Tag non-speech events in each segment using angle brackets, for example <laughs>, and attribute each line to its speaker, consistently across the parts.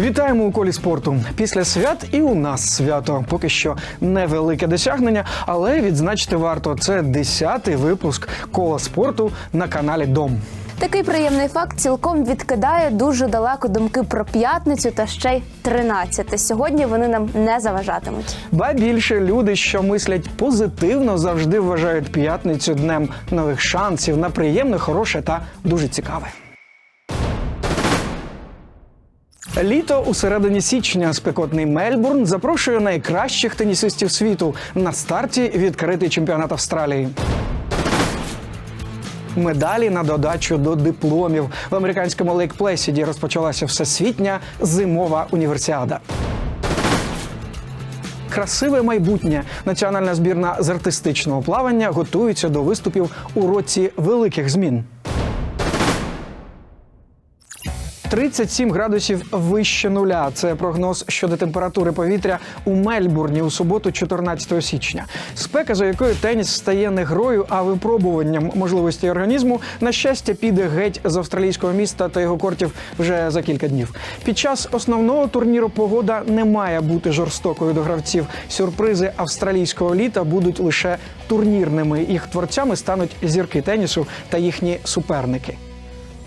Speaker 1: Вітаємо у колі спорту. Після свят і у нас свято. Поки що невелике досягнення, але відзначити варто. Це 10-й випуск кола спорту на каналі Дом.
Speaker 2: Такий приємний факт цілком відкидає дуже далеко думки про п'ятницю та ще й 13. Сьогодні вони нам не заважатимуть.
Speaker 1: Ба більше люди, що мислять позитивно, завжди вважають п'ятницю днем нових шансів на приємне, хороше та дуже цікаве. Літо у середині січня спекотний Мельбурн запрошує найкращих тенісистів світу на старті відкритий чемпіонат Австралії. Медалі на додачу до дипломів в американському Лейк Плесіді розпочалася всесвітня зимова універсіада. Красиве майбутнє. Національна збірна з артистичного плавання готується до виступів у році великих змін. 37 градусів вище нуля. Це прогноз щодо температури повітря у Мельбурні у суботу, 14 січня. Спека, за якою теніс стає не грою, а випробуванням можливості організму, на щастя, піде геть з австралійського міста та його кортів вже за кілька днів. Під час основного турніру погода не має бути жорстокою до гравців. Сюрпризи австралійського літа будуть лише турнірними. Їх творцями стануть зірки тенісу та їхні суперники.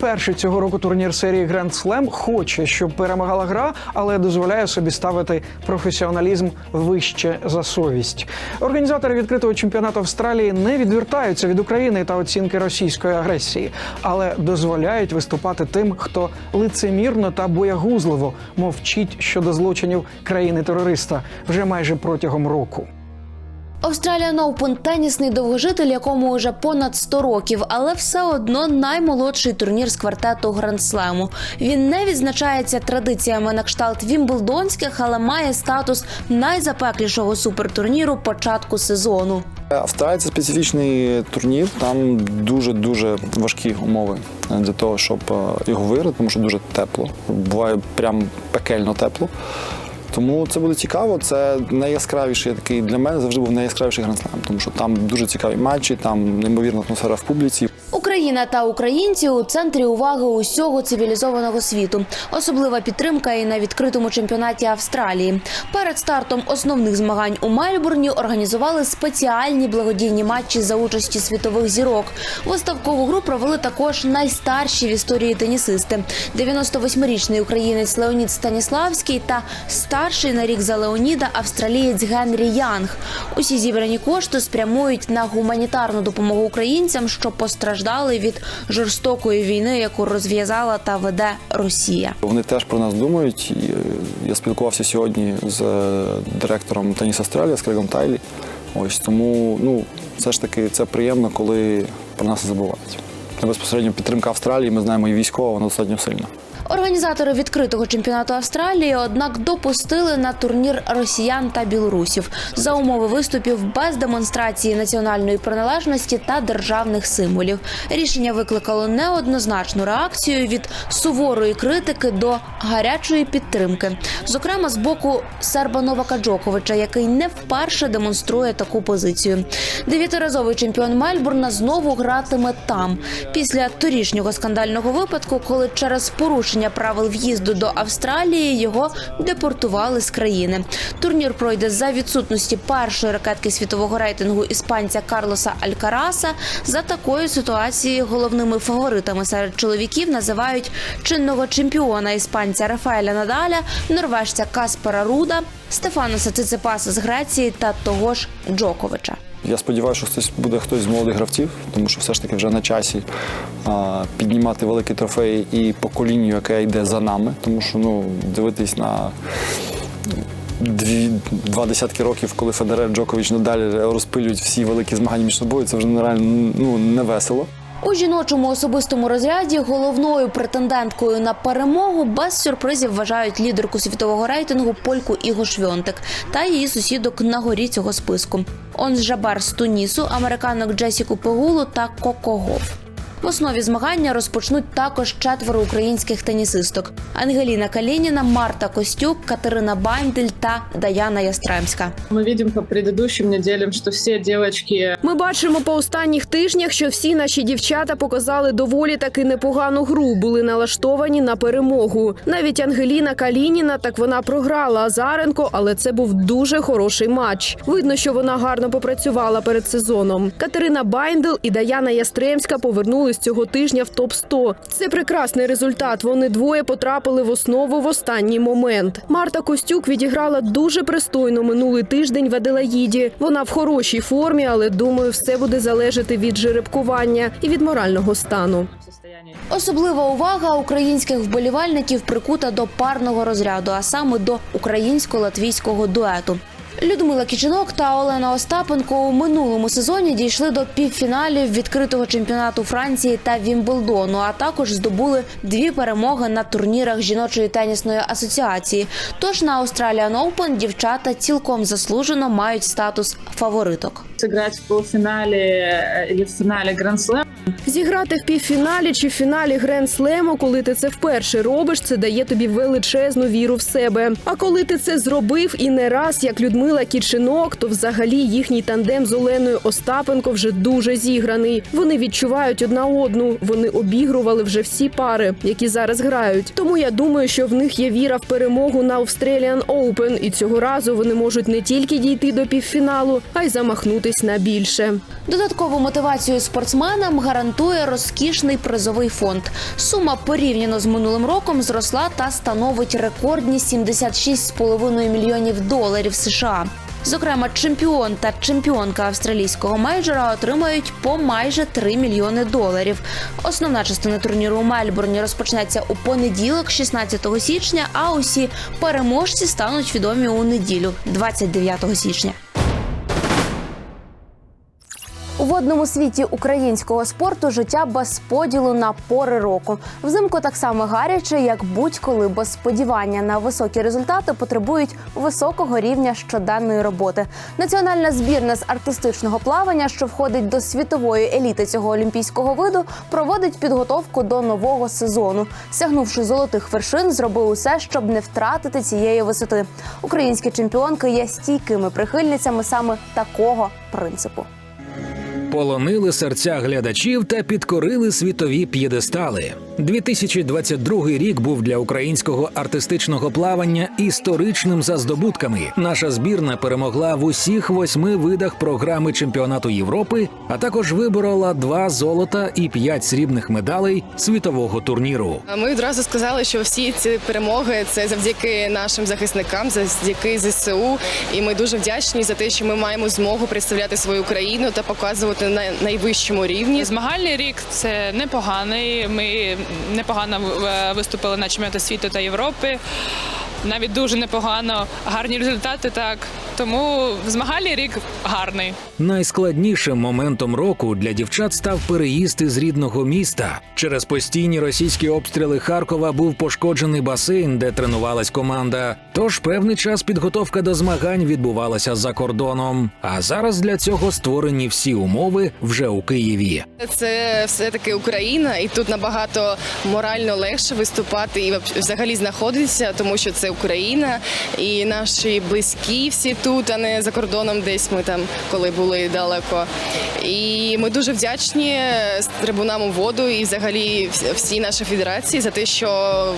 Speaker 1: Перший цього року турнір серії Grand Slam хоче, щоб перемагала гра, але дозволяє собі ставити професіоналізм вище за совість. Організатори відкритого чемпіонату Австралії не відвертаються від України та оцінки російської агресії, але дозволяють виступати тим, хто лицемірно та боягузливо мовчить щодо злочинів країни-терориста вже майже протягом року.
Speaker 2: Australian Open – тенісний довгожитель, якому вже понад 100 років, але все одно наймолодший турнір з квартету Гранд-слему. Він не відзначається традиціями на кшталт Вімблдонських, але має статус найзапеклішого супертурніру початку сезону.
Speaker 3: Австралія це специфічний турнір. Там дуже дуже важкі умови для того, щоб е, його виграти, тому що дуже тепло. Буває прям пекельно тепло. Тому це буде цікаво. Це найяскравіший такий для мене завжди був найяскравіший гранд-слем, тому що там дуже цікаві матчі, там неймовірна атмосфера в публіці.
Speaker 2: Україна та українці у центрі уваги усього цивілізованого світу. Особлива підтримка і на відкритому чемпіонаті Австралії. Перед стартом основних змагань у Мельбурні організували спеціальні благодійні матчі за участі світових зірок. Виставкову гру провели також найстарші в історії тенісисти: 98-річний українець Леонід Станіславський та старший на рік за Леоніда австралієць Генрі Янг. Усі зібрані кошти спрямують на гуманітарну допомогу українцям, що постраждали від жорстокої війни, яку розв'язала та веде Росія.
Speaker 3: Вони теж про нас думають. Е, Я спілкувався сьогодні з е, директором Теніс Австралія, з Крегом Тайлі. Ось тому, ну, все ж таки, це приємно, коли про нас забувають. Безпосередньо підтримка Австралії, ми знаємо, і військова, вона достатньо сильна.
Speaker 2: Організатори відкритого чемпіонату Австралії, однак, допустили на турнір росіян та білорусів за умови виступів без демонстрації національної приналежності та державних символів. Рішення викликало неоднозначну реакцію від суворої критики до гарячої підтримки, зокрема з боку серба Новака Джоковича, який не вперше демонструє таку позицію. Дев'ятиразовий чемпіон Мельбурна знову гратиме там після торішнього скандального випадку, коли через порушення правил в'їзду до Австралії його депортували з країни. Турнір пройде за відсутності першої ракетки світового рейтингу іспанця Карлоса Алькараса. За такої ситуації головними фаворитами серед чоловіків називають чинного чемпіона іспанця Рафаеля Надаля, норвежця Каспера Руда, Стефаноса Циципаса з Греції та того ж Джоковича.
Speaker 3: Я сподіваюся, що хтось буде хтось з молодих гравців, тому що все ж таки вже на часі а, піднімати великі трофеї і поколінню, яке йде за нами. Тому що ну, дивитись на дві, два десятки років, коли Федерер Джокович надалі розпилюють всі великі змагання між собою, це вже нереально ну, не весело.
Speaker 2: У жіночому особистому розряді головною претенденткою на перемогу без сюрпризів вважають лідерку світового рейтингу польку Іго Швьонтик та її сусідок на горі цього списку. Онс Жабар з Тунісу, американок Джесіку Пегулу та Коко Гоф. В основі змагання розпочнуть також четверо українських тенісисток: Ангеліна Калініна, Марта Костюк, Катерина Байндель та Даяна Ястремська.
Speaker 4: Мы видим по предыдущим неделям, что все девочки
Speaker 5: Ми бачимо по останніх тижнях, що всі наші дівчата показали доволі таки непогану гру, були налаштовані на перемогу. Навіть Ангеліна Калініна, так вона програла Азаренко, але це був дуже хороший матч. Видно, що вона гарно попрацювала перед сезоном. Катерина Байндел і Даяна Ястремська повернулись цього тижня в топ 100 Це прекрасний результат. Вони двоє потрапили в основу в останній момент. Марта Костюк відіграла дуже пристойно минулий тиждень в Аделаїді. Вона в хорошій формі, але думаю, все буде залежати від жеребкування і від морального стану.
Speaker 2: Особлива увага українських вболівальників прикута до парного розряду, а саме до українсько-латвійського дуету. Людмила Кічинок та Олена Остапенко у минулому сезоні дійшли до півфіналів відкритого чемпіонату Франції та Вімблдону, а також здобули дві перемоги на турнірах жіночої тенісної асоціації. Тож на Australian Open дівчата цілком заслужено мають статус фавориток.
Speaker 4: сыграть в полуфинале э, или в финале Гранд-слэм
Speaker 5: Зіграти в півфіналі чи в фіналі Гренд-слему, коли ти це вперше робиш, це дає тобі величезну віру в себе. А коли ти це зробив і не раз, як Людмила Кічинок, то взагалі їхній тандем з Оленою Остапенко вже дуже зіграний. Вони відчувають одна одну. Вони обігрували вже всі пари, які зараз грають. Тому я думаю, що в них є віра в перемогу на Australian Open, і цього разу вони можуть не тільки дійти до півфіналу, а й замахнутись на більше.
Speaker 2: Додаткову мотивацію спортсменам гарантує розкішний призовий фонд. Сума порівняно з минулим роком зросла та становить рекордні 76,5 мільйонів доларів США. Зокрема, чемпіон та чемпіонка австралійського мейджора отримають по майже 3 мільйони доларів. Основна частина турніру у Мельбурні розпочнеться у понеділок, 16 січня. А усі переможці стануть відомі у неділю, 29 січня. Водному світі українського спорту життя без поділу на пори року. Взимку так само гаряче, як будь-коли, бо сподівання на високі результати потребують високого рівня щоденної роботи. Національна збірна з артистичного плавання, що входить до світової еліти цього олімпійського виду, проводить підготовку до нового сезону. Сягнувши золотих вершин, зробив усе, щоб не втратити цієї висоти. Українські чемпіонки є стійкими прихильницями саме такого принципу.
Speaker 6: Полонили серця глядачів та підкорили світові п'єдестали. 2022 рік був для українського артистичного плавання історичним за здобутками. Наша збірна перемогла в усіх восьми видах програми чемпіонату Європи, а також виборола два золота і п'ять срібних медалей світового турніру.
Speaker 7: Ми одразу сказали, що всі ці перемоги це завдяки нашим захисникам, завдяки ЗСУ. І ми дуже вдячні за те, що ми маємо змогу представляти свою країну та показувати на найвищому рівні.
Speaker 8: Змагальний рік це непоганий. Ми непогано виступили на чемпіонаті світу та Європи. Навіть дуже непогано, гарні результати так. Тому змагальний рік гарний.
Speaker 6: Найскладнішим моментом року для дівчат став переїзд із рідного міста. Через постійні російські обстріли Харкова був пошкоджений басейн, де тренувалась команда. Тож певний час підготовка до змагань відбувалася за кордоном. А зараз для цього створені всі умови вже у Києві.
Speaker 7: Це все таки Україна, і тут набагато морально легше виступати і взагалі знаходитися, тому що це Україна, і наші близькі всі тут, а не за кордоном, десь ми там коли були далеко. І ми дуже вдячні трибунам воду і взагалі вс- всій нашій федерації за те, що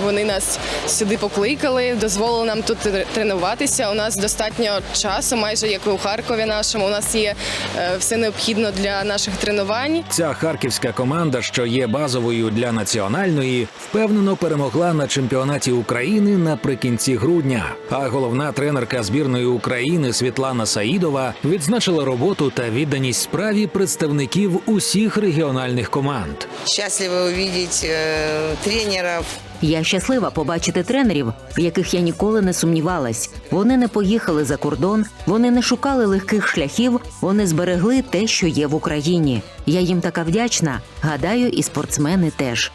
Speaker 7: вони нас сюди покликали, дозволили нам тут тренуватися. У нас достатньо часу, майже як і у Харкові нашому. У нас є е, все необхідно для наших тренувань.
Speaker 6: Ця харківська команда, що є базовою для національної, впевнено перемогла на чемпіонаті України наприкінці грудня. А головна тренерка збірної України Світлана Саїдова відзначила роботу та відданість справі представників усіх регіональних команд.
Speaker 9: Счастливы увидеть э, тренеров,
Speaker 10: Я щаслива побачити тренерів, в яких я ніколи не сумнівалась. Вони не поїхали за кордон, вони не шукали легких шляхів, вони зберегли те, що є в Україні. Я їм така вдячна. Гадаю, і спортсмени теж.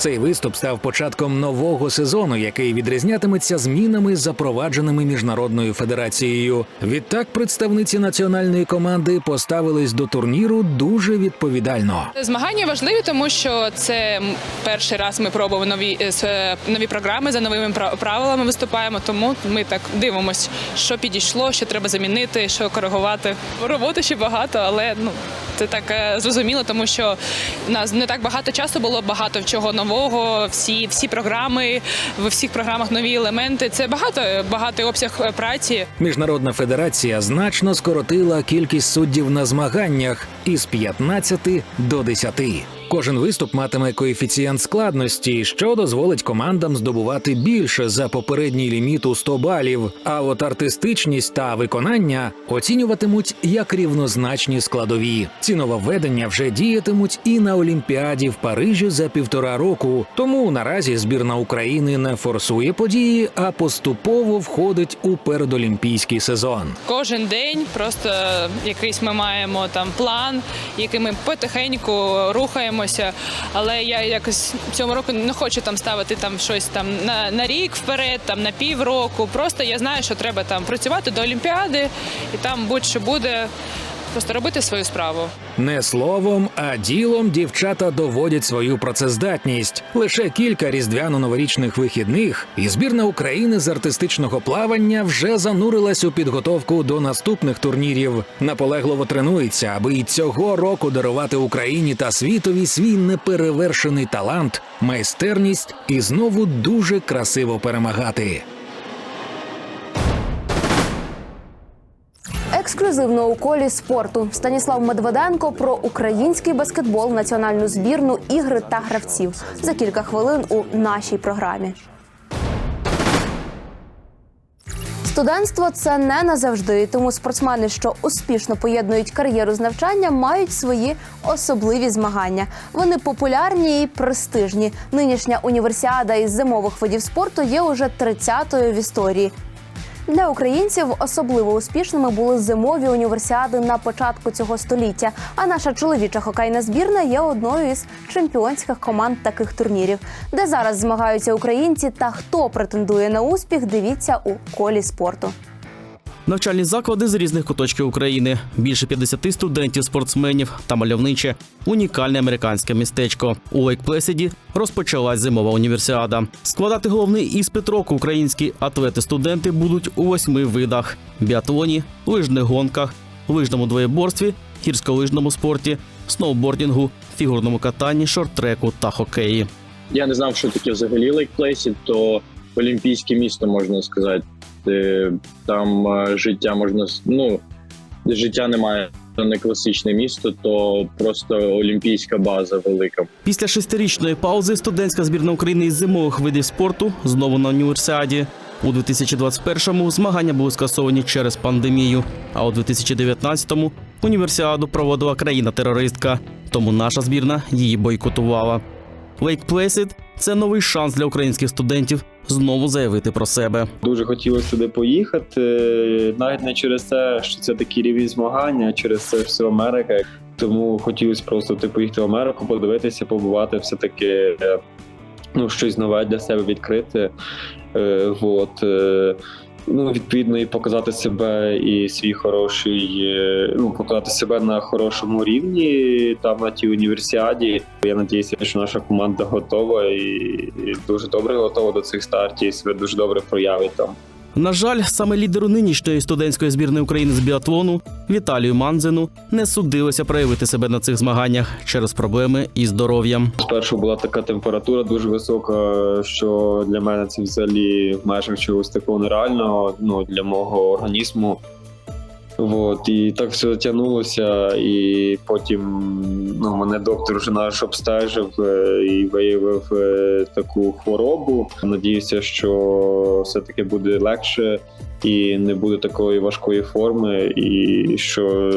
Speaker 6: Цей виступ став початком нового сезону, який відрізнятиметься змінами, запровадженими міжнародною федерацією. Відтак, представниці національної команди поставились до турніру дуже відповідально.
Speaker 8: Змагання важливі, тому що це перший раз ми пробуємо нові е, е, нові програми за новими пра- правилами. Виступаємо, тому ми так дивимося, що підійшло, що треба замінити, що коригувати. Роботи ще багато, але ну це так е, зрозуміло, тому що нас не так багато часу було, багато чого нового. Всі всі програми в всіх програмах нові елементи. Це багато багатий обсяг е, праці.
Speaker 6: Міжнародна федерація значно скоротила кількість суддів на змаганнях із 15 до 10. Кожен виступ матиме коефіцієнт складності, що дозволить командам здобувати більше за попередній ліміт у 100 балів. А от артистичність та виконання оцінюватимуть як рівнозначні складові. Ці нововведення вже діятимуть і на Олімпіаді в Парижі за півтора року. Тому наразі збірна України не форсує події, а поступово входить у передолімпійський сезон.
Speaker 8: Кожен день просто якийсь ми маємо там план, який ми потихеньку рухаємося. Але я якось цього року не хочу там ставити там щось там на, на рік вперед, там на півроку. Просто я знаю, що треба там працювати до Олімпіади, і там будь-що буде. Просто робити свою справу.
Speaker 6: Не словом, а ділом дівчата доводять свою працездатність. Лише кілька різдвяно-новорічних вихідних, і збірна України з артистичного плавання вже занурилась у підготовку до наступних турнірів. Наполегливо тренується, аби і цього року дарувати Україні та світові свій неперевершений талант, майстерність і знову дуже красиво перемагати.
Speaker 2: Ексклюзивно у колі спорту Станіслав Медведенко про український баскетбол, національну збірну, ігри та гравців за кілька хвилин у нашій програмі. Студентство це не назавжди, тому спортсмени, що успішно поєднують кар'єру з навчанням, мають свої особливі змагання. Вони популярні і престижні. Нинішня універсіада із зимових видів спорту є уже 30-ю в історії. Для українців особливо успішними були зимові універсіади на початку цього століття. А наша чоловіча хокейна збірна є одною із чемпіонських команд таких турнірів, де зараз змагаються українці та хто претендує на успіх. Дивіться у колі спорту.
Speaker 11: Навчальні заклади з різних куточків України, більше 50 студентів, спортсменів та мальовниче унікальне американське містечко. У Лейк-Плесіді розпочалась зимова універсіада. Складати головний іспит року українські атлети-студенти будуть у восьми видах: біатлоні, лижних гонках, лижному двоєборстві, гірськолижному спорті, сноубордінгу, фігурному катанні, шорт-треку та хокеї.
Speaker 12: Я не знав, що таке взагалі лейкплейсі, то олімпійське місто можна сказати. Е, Там е, життя можна ну життя немає. Не класичне місто, то просто олімпійська база велика.
Speaker 11: Після шестирічної паузи студентська збірна України із зимових видів спорту знову на універсіаді. У 2021-му змагання були скасовані через пандемію, а у 2019-му універсіаду проводила країна-терористка, тому наша збірна її бойкотувала. Лейк Плесід це новий шанс для українських студентів знову заявити про себе.
Speaker 13: Дуже хотілося туди поїхати, навіть не через те, що це такі рівні змагання, а через це все Америка. Тому хотілося просто типу, поїхати в Америку, подивитися, побувати, все-таки е, ну, щось нове для себе відкрити. Е, от. е, ну, відповідно, і показати себе і свій хороший, е, ну, показати себе на хорошому рівні там на тій універсіаді. Я надіюся, що наша команда готова і дуже добре готова до цих стартів, і себе дуже добре проявить там.
Speaker 11: На жаль, саме лідеру нинішньої студентської збірної України з біатлону Віталію Манзину не судилося проявити себе на цих змаганнях через проблеми із здоров'ям.
Speaker 13: Спершу була така температура дуже висока, що для мене це взагалі в межах чогось такого нереального ну, для мого організму. От, і так все тягнулося, і потім ну, мене доктор вже наш обстежив е, і виявив е, таку хворобу. Надіюся, що все-таки буде легше і не буде такої важкої форми, і що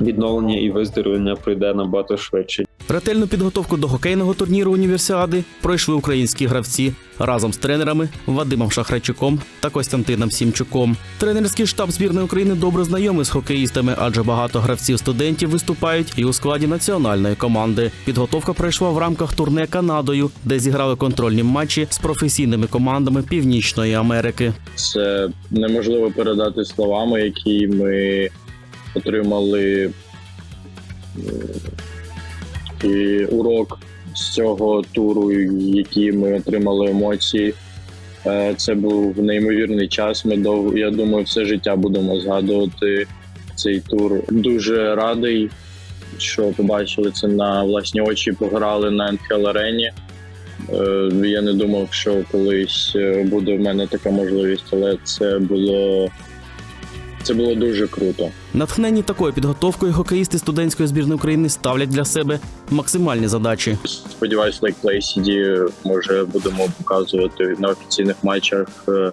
Speaker 13: відновлення і виздоровлення пройде набагато швидше.
Speaker 11: Ретельну підготовку до хокейного турніру універсіади пройшли українські гравці разом з тренерами Вадимом Шахрайчуком та Костянтином Сімчуком. Тренерський штаб збірної України добре знайомий з хокеїстами, адже багато гравців студентів виступають і у складі національної команди. Підготовка пройшла в рамках турне Канадою, де зіграли контрольні матчі з професійними командами Північної Америки.
Speaker 12: Це неможливо передати словами, які ми отримали і урок з цього туру, які ми отримали емоції. Е, Це був неймовірний час. Ми довго, я думаю, все життя будемо згадувати цей тур. Дуже радий, що побачили це на власні очі, пограли на НХЛ арені. Я не думав, що колись е, буде в мене така можливість, але це було, це було дуже круто.
Speaker 11: Натхнені такою підготовкою хокеїсти студентської збірної України ставлять для себе максимальні задачі.
Speaker 12: Сподіваюсь, лейк Play CD може будемо показувати на офіційних матчах е,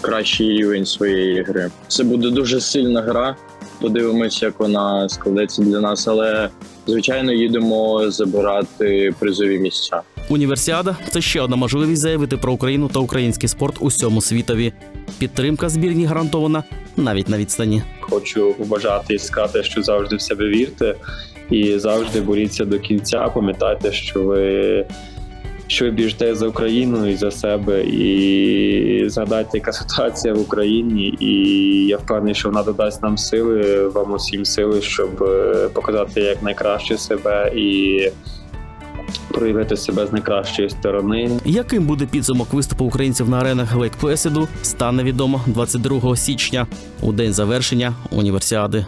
Speaker 12: кращий рівень своєї гри. Це буде дуже сильна гра. Подивимося, як вона складеться для нас, але звичайно їдемо забирати призові місця.
Speaker 11: Універсіада це ще одна можливість заявити про Україну та український спорт усьому світові. Підтримка збірні гарантована навіть на відстані.
Speaker 13: Хочу побажати і сказати, що завжди в себе вірте і завжди боріться до кінця. Пам'ятайте, що ви. Що ви біжите за Україну і за себе, і згадайте, яка ситуація в Україні, і я впевнений, що вона додасть нам сили, вам усім сили, щоб е, показати як найкраще себе і проявити себе з найкращої сторони.
Speaker 11: Яким буде підсумок виступу українців на аренах Лейк Плеседу, стане відомо 22 січня у день завершення універсіади.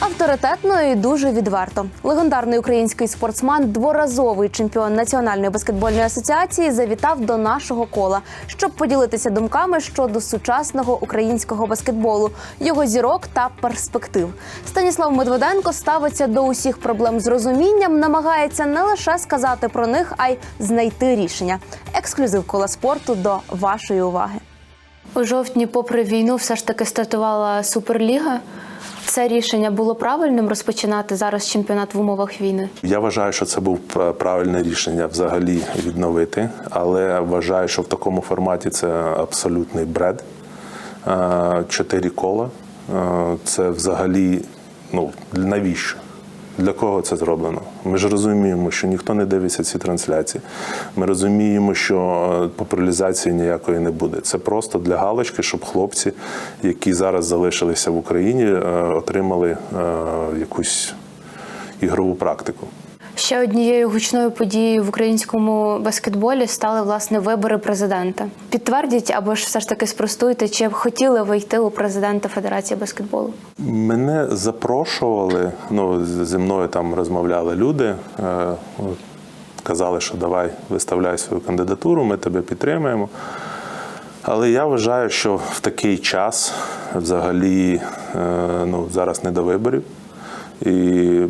Speaker 2: Авторитетно і дуже відверто. Легендарний український спортсмен, дворазовий чемпіон Національної баскетбольної асоціації, завітав до нашого кола, щоб поділитися думками щодо сучасного українського баскетболу, його зірок та перспектив. Станіслав Медведенко ставиться до усіх проблем з розумінням, намагається не лише сказати про них, а й знайти рішення. Ексклюзив кола спорту до вашої уваги. У жовтні, попри війну, все ж таки стартувала суперліга. Це рішення було правильним розпочинати зараз чемпіонат в умовах війни.
Speaker 14: Я вважаю, що це був правильне рішення взагалі відновити, але вважаю, що в такому форматі це абсолютний бред. Е, Чотири кола. Е, Це взагалі ну навіщо? Для кого це зроблено? Ми ж розуміємо, що ніхто не дивиться ці трансляції. Ми розуміємо, що е, популяризації ніякої не буде. Це просто для галочки, щоб хлопці, які зараз залишилися в Україні, е, отримали е, якусь ігрову практику.
Speaker 2: Ще однією гучною подією в українському баскетболі стали власне вибори президента. Підтвердіть або ж все ж таки спростуйте, чи б хотіли ви йти у президента Федерації баскетболу?
Speaker 14: Мене запрошували, ну зі мною там розмовляли люди, е, казали, що давай виставляй свою кандидатуру, ми тебе підтримаємо. Але я вважаю, що в такий час взагалі е, ну, зараз не до виборів. І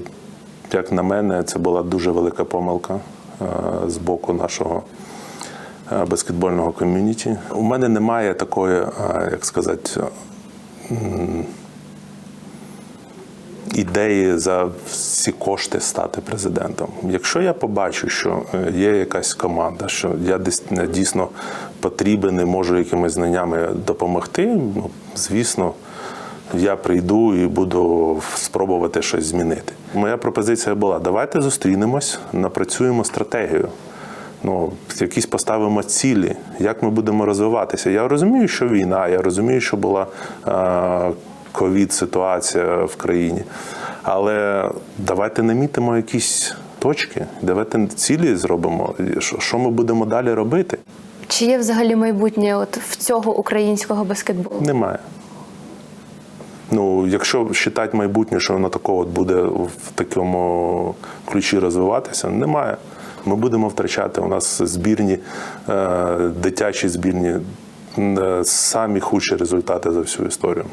Speaker 14: як на мене, це була дуже велика помилка е, з боку нашого е, баскетбольного ком'юніті. У мене немає такої, е, як сказати, ідеї за всі кошти стати президентом. Якщо я побачу, що є якась команда, що я десь дійсно потрібен і можу якимись знаннями допомогти, ну звісно. Я прийду і буду спробувати щось змінити. Моя пропозиція була: давайте зустрінемось, напрацюємо стратегію. Ну, якісь поставимо цілі, як ми будемо розвиватися. Я розумію, що війна, я розумію, що була е, ковід-ситуація в країні. Але давайте намітимо якісь точки, давайте цілі зробимо. Що, що ми будемо далі робити?
Speaker 2: Чи є взагалі майбутнє от в цього українського баскетболу?
Speaker 14: Немає. Ну, якщо вважати майбутнє, що воно такого буде в такому ключі розвиватися, немає. Ми будемо втрачати. У нас збірні, е, дитячі збірні, е, самі худші результати за всю історію.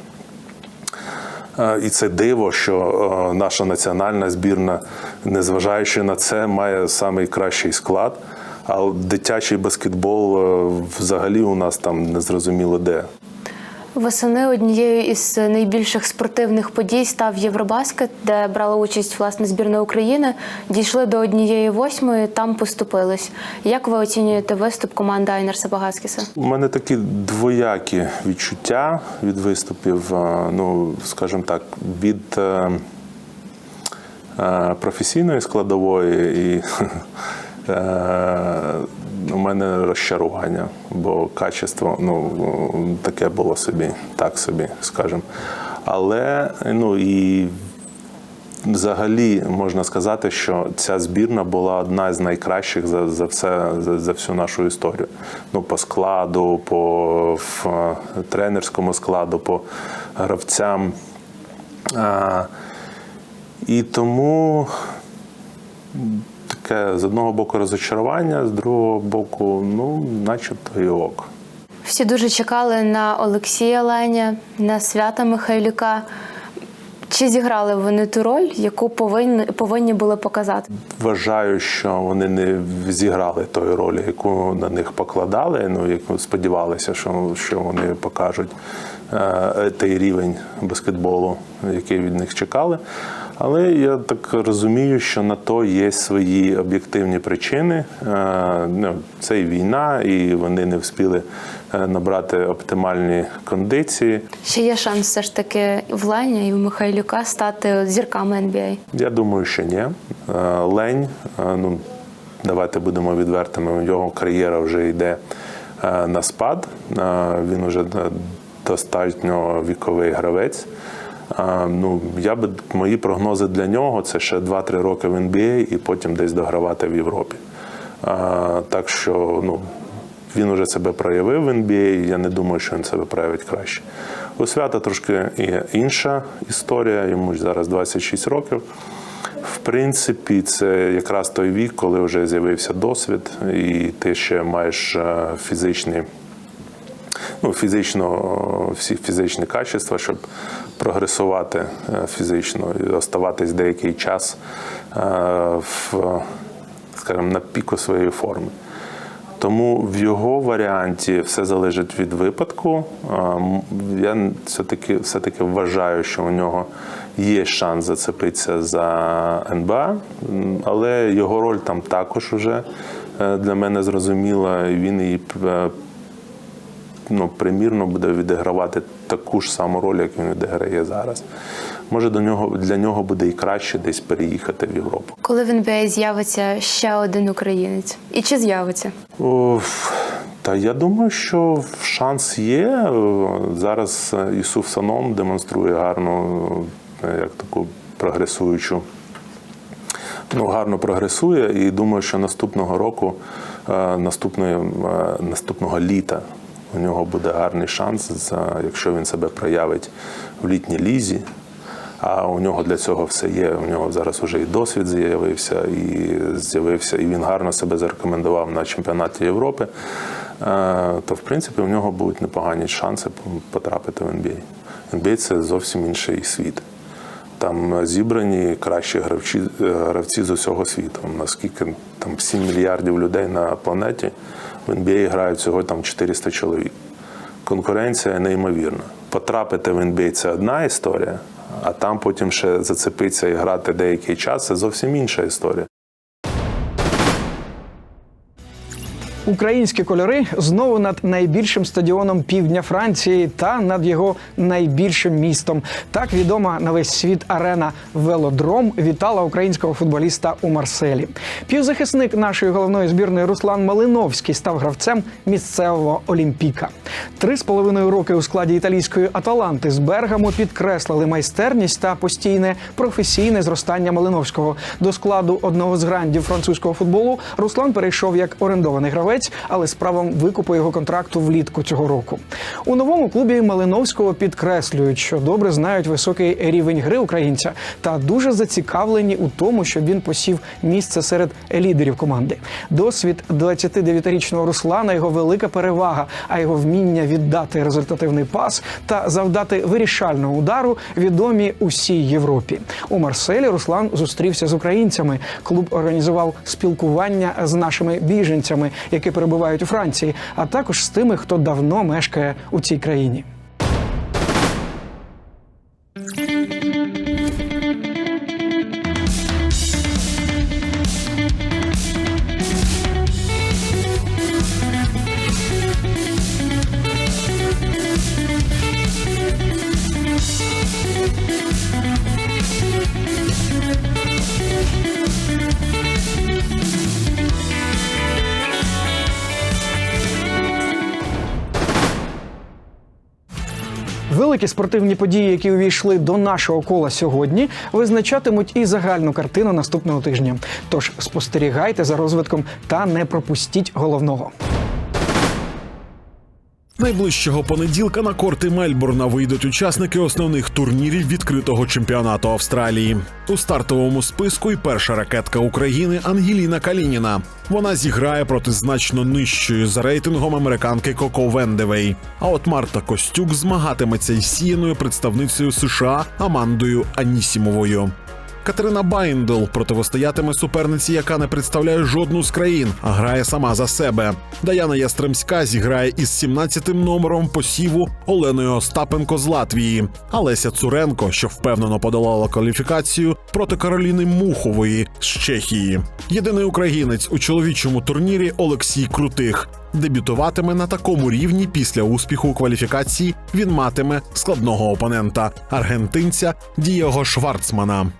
Speaker 14: Е, І це диво, що наша національна збірна, незважаючи на це, має найкращий склад. А дитячий баскетбол взагалі у нас там незрозуміло де.
Speaker 15: Восени однією із найбільших спортивних подій став Євробаскет, де брала участь власне збірна України. Дійшли до однієї восьмої, там поступились. Як ви оцінюєте виступ команди Айнерса Багаскіса?
Speaker 14: У мене такі двоякі відчуття від виступів. е, Ну, скажімо так, від е, е, професійної складової і <laughs> у мене розчарування, бо качество ну, таке було собі, так собі, скажімо. Але ну і Взагалі можна сказати, що ця збірна була одна з найкращих за, за все за, за всю нашу історію. Ну, по складу, по в, е, тренерському складу, по гравцям. А, і тому таке з одного боку розочарування, з другого боку, ну, начебто і ок.
Speaker 15: Всі дуже чекали на Олексія Леня, на свята Михайлюка. Чи зіграли вони ту роль, яку повинні, повинні були показати?
Speaker 14: Вважаю, що вони не зіграли тої ролі, яку на них покладали. Ну яку сподівалися, що, що вони покажуть е, той рівень баскетболу, який від них чекали. Але я так розумію, що на то є свої об'єктивні причини. Е, ну, Це і війна, і вони не встигли е, набрати оптимальні кондиції.
Speaker 15: Чи є шанс все ж таки в Леня і в Михайлюка стати зірками NBA?
Speaker 14: Я думаю, що ні. Е, Лень, е, ну давайте будемо відвертими. Його кар'єра вже йде е, на спад. Е, Він вже достатньо віковий гравець. Е, Ну, я би мої прогнози для нього це ще 2-3 роки в NBA і потім десь догравати в Європі. Е, Так що ну, він уже себе проявив в NBA, я не думаю, що він себе проявить краще. У свята трошки інша історія, йому зараз 26 років. В принципі, це якраз той вік, коли вже з'явився досвід, і ти ще маєш е, фізичні, ну, фізично, всі фізичні качества, щоб прогресувати е, фізично і оставатись деякий час е, в, скажімо, на піку своєї форми. Тому в його варіанті все залежить від випадку. Я все-таки все-таки вважаю, що у нього є шанс зацепитися за НБА, але його роль там також вже е, для мене зрозуміла, він її е, ну, примірно буде відігравати таку ж саму роль, як він відіграє зараз. Може, до нього для нього буде і краще десь переїхати в Європу.
Speaker 15: Коли в NBA з'явиться ще один українець? І чи з'явиться?
Speaker 14: О, Та я думаю, що шанс є. Зараз Ісуф Санон демонструє гарну, як таку прогресуючу. Ну, гарно прогресує, і думаю, що наступного року, е, наступної, е, наступного літа у нього буде гарний шанс, якщо він себе проявить в літній лізі. А у нього для цього все є. У нього зараз вже і досвід з'явився, і з'явився, і він гарно себе зарекомендував на чемпіонаті Європи. Е, То, в принципі, у нього будуть непогані шанси потрапити в NBA. NBA – це зовсім інший світ. Там зібрані кращі гравці, е, гравці з усього світу. Наскільки там 7 мільярдів людей на планеті в NBA грають всього там 400 чоловік. Конкуренція неймовірна. Потрапити в NBA – це одна історія, а там потім ще зацепитися і грати деякий час це зовсім інша історія.
Speaker 1: Українські кольори знову над найбільшим стадіоном півдня Франції та над його найбільшим містом. Так відома на весь світ арена Велодром вітала українського футболіста у Марселі. Півзахисник нашої головної збірної Руслан Малиновський став гравцем місцевого Олімпіка. Три з половиною роки у складі італійської Аталанти з Бергамо підкреслили майстерність та постійне професійне зростання Малиновського. До складу одного з грандів французького футболу Руслан перейшов як орендований гравець, але з правом викупу його контракту влітку цього року. У новому клубі Малиновського підкреслюють, що добре знають високий рівень гри українця та дуже зацікавлені у тому, щоб він посів місце серед лідерів команди. Досвід 29-річного Руслана його велика перевага, а його вміння віддати результативний пас та завдати вирішального удару відомі усій Європі. У Марселі Руслан зустрівся з українцями. Клуб організував спілкування з нашими біженцями, які перебувають у Франції, а також з тими, хто давно мешкає у цій країні. Великі спортивні події, які увійшли до нашого кола сьогодні, визначатимуть і загальну картину наступного тижня. Тож спостерігайте за розвитком та не пропустіть головного.
Speaker 16: Найближчого понеділка на корти Мельбурна вийдуть учасники основних турнірів відкритого чемпіонату Австралії. У стартовому списку і перша ракетка України Ангеліна Калініна. Вона зіграє проти значно нижчої за рейтингом американки Коко Вендевей. А от Марта Костюк змагатиметься із сіяною представницею США Амандою Анісімовою. Катерина Байндл противостоятиме суперниці, яка не представляє жодну з країн, а грає сама за себе. Даяна Ястремська зіграє із 17-тим номером посіву Оленою Остапенко з Латвії. А Леся Цуренко, що впевнено подолала кваліфікацію проти Кароліни Мухової з Чехії. Єдиний українець у чоловічому турнірі Олексій Крутих. Дебютуватиме на такому рівні після успіху у кваліфікації. Він матиме складного опонента аргентинця Дієго Шварцмана.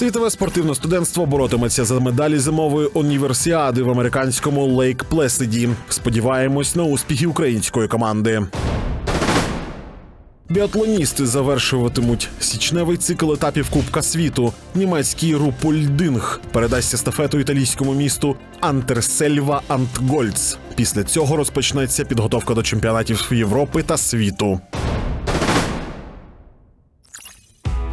Speaker 16: Світове спортивне студентство боротиметься за медалі зимової універсіади в американському Лейк Плесиді. Сподіваємось на успіхи української команди. Біатлоністи завершуватимуть січневий цикл етапів Кубка світу. Німецький Рупольдинг передасть естафету італійському місту Антерсельва Антгольц. Після цього розпочнеться підготовка до чемпіонатів Європи та світу.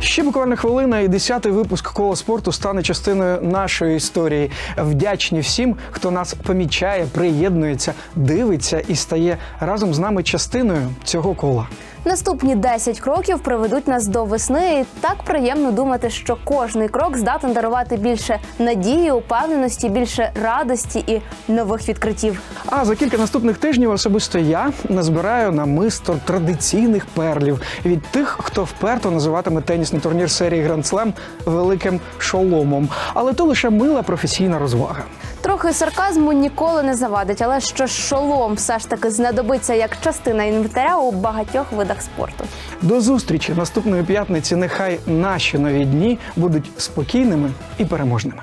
Speaker 1: Ще буквально хвилина, і десятий випуск кола спорту стане частиною нашої історії. Вдячні всім, хто нас помічає, приєднується, дивиться і стає разом з нами частиною цього кола.
Speaker 15: Наступні 10 кроків приведуть нас до весни, і так приємно думати, що кожний крок здатен дарувати більше надії, упевненості, більше радості і нових відкриттів.
Speaker 1: А за кілька наступних тижнів особисто я назбираю намисто традиційних перлів від тих, хто вперто називатиме тенісний турнір серії Гранд Слем великим шоломом. Але то лише мила професійна розвага.
Speaker 15: Трохи сарказму ніколи не завадить, але що шолом все ж таки знадобиться як частина інвентаря у багатьох видах спорту.
Speaker 1: До зустрічі наступної п'ятниці. Нехай наші нові дні будуть спокійними і переможними.